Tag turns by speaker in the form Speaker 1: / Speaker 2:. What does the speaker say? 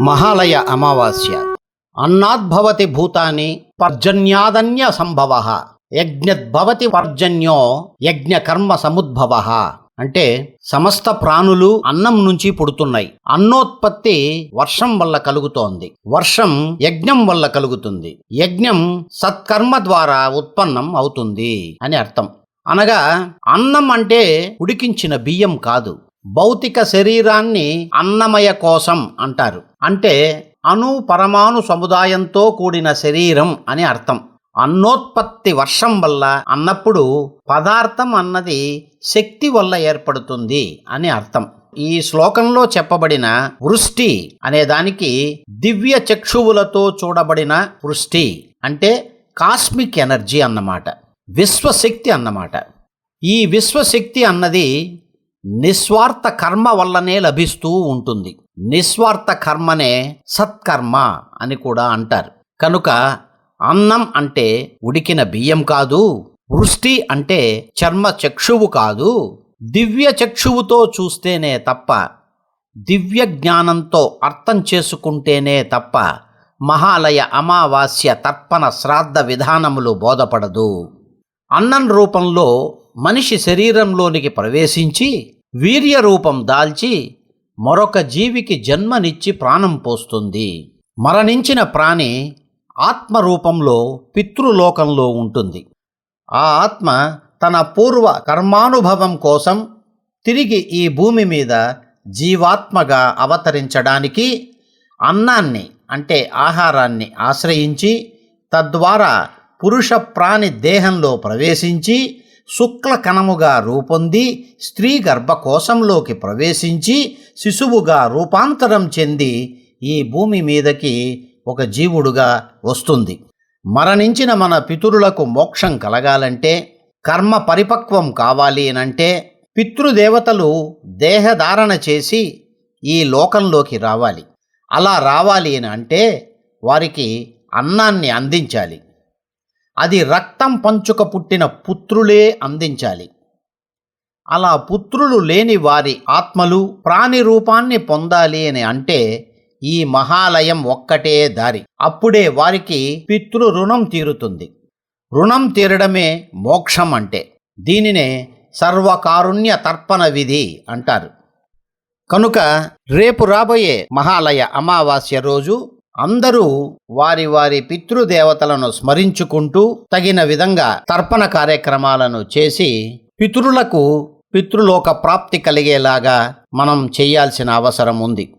Speaker 1: మహాలయ అమావాస్య. అన్నాద్భవతి భూతాని పర్జన్యాదన్య సంభవ. యజ్ఞద్భవతి పర్జన్యో యజ్ఞ కర్మ సముద్భవ. అంటే సమస్త ప్రాణులు అన్నం నుంచి పుడుతున్నాయి. అన్నోత్పత్తి వర్షం వల్ల కలుగుతోంది. వర్షం యజ్ఞం వల్ల కలుగుతుంది. యజ్ఞం సత్కర్మ ద్వారా ఉత్పన్నం అవుతుంది అని అర్థం. అనగా అన్నం అంటే ఉడికించిన బియ్యం కాదు. భౌతిక శరీరాన్ని అన్నమయ కోసం అంటారు. అంటే అణు పరమాణు సముదాయంతో కూడిన శరీరం అని అర్థం. అన్నోత్పత్తి వర్షం వల్ల అన్నప్పుడు పదార్థం అన్నది శక్తి వల్ల ఏర్పడుతుంది అని అర్థం. ఈ శ్లోకంలో చెప్పబడిన వృష్టి అనే దానికి దివ్య చక్షువులతో చూడబడిన వృష్టి అంటే కాస్మిక్ ఎనర్జీ అన్నమాట. విశ్వశక్తి అన్నమాట. ఈ విశ్వశక్తి అన్నది నిస్వార్థ కర్మ వల్లనే లభిస్తూ ఉంటుంది. నిస్వార్థ కర్మనే సత్కర్మ అని కూడా అంటారు. కనుక అన్నం అంటే ఉడికిన బియ్యం కాదు వృష్టి అంటే చర్మ చక్షువు కాదు దివ్య చక్షువుతో చూస్తేనే తప్ప దివ్య జ్ఞానంతో అర్థం చేసుకుంటేనే తప్ప మహాలయ అమావాస్య తర్పణ శ్రాద్ధ విధానములు బోధపడదు. అన్నం రూపంలో మనిషి శరీరంలోనికి ప్రవేశించి వీర్య రూపం దాల్చి మరొక జీవికి జన్మనిచ్చి ప్రాణం పోస్తుంది. మరణించిన ప్రాణి ఆత్మ రూపంలో పితృలోకంలో ఉంటుంది. ఆ ఆత్మ తన పూర్వ కర్మానుభవం కోసం తిరిగి ఈ భూమి మీద జీవాత్మగా అవతరించడానికి అన్నాన్ని అంటే ఆహారాన్ని ఆశ్రయించి తద్వారా పురుష ప్రాణి దేహంలో ప్రవేశించి శుక్ల కణముగా రూపొంది స్త్రీ గర్భకోశంలోకి ప్రవేశించి శిశువుగా రూపాంతరం చెంది ఈ భూమి మీదకి ఒక జీవుడుగా వస్తుంది. మరణించిన మన పితరులకు మోక్షం కలగాలంటే కర్మ పరిపక్వం కావాలి అనంటే పితృదేవతలు దేహధారణ చేసి ఈ లోకంలోకి రావాలి. అలా రావాలి అని అంటే వారికి అన్నాన్ని అందించాలి. అది రక్తం పంచుక పుట్టిన పుత్రులే అందించాలి. అలా పుత్రులు లేని వారి ఆత్మలు ప్రాణి రూపాన్ని పొందాలి అని అంటే ఈ మహాలయం ఒక్కటే దారి. అప్పుడే వారికి పితృ రుణం తీరుతుంది. రుణం తీరడమే మోక్షం అంటే. దీనినే సర్వకారుణ్య తర్పణ విధి అంటారు. కనుక రేపు రాబోయే మహాలయ అమావాస్య రోజు అందరూ వారి వారి పితృదేవతలను స్మరించుకుంటూ తగిన విధంగా తర్పణ కార్యక్రమాలను చేసి పితృలకు పితృలోక ప్రాప్తి కలిగేలాగా మనం చేయాల్సిన అవసరం ఉంది.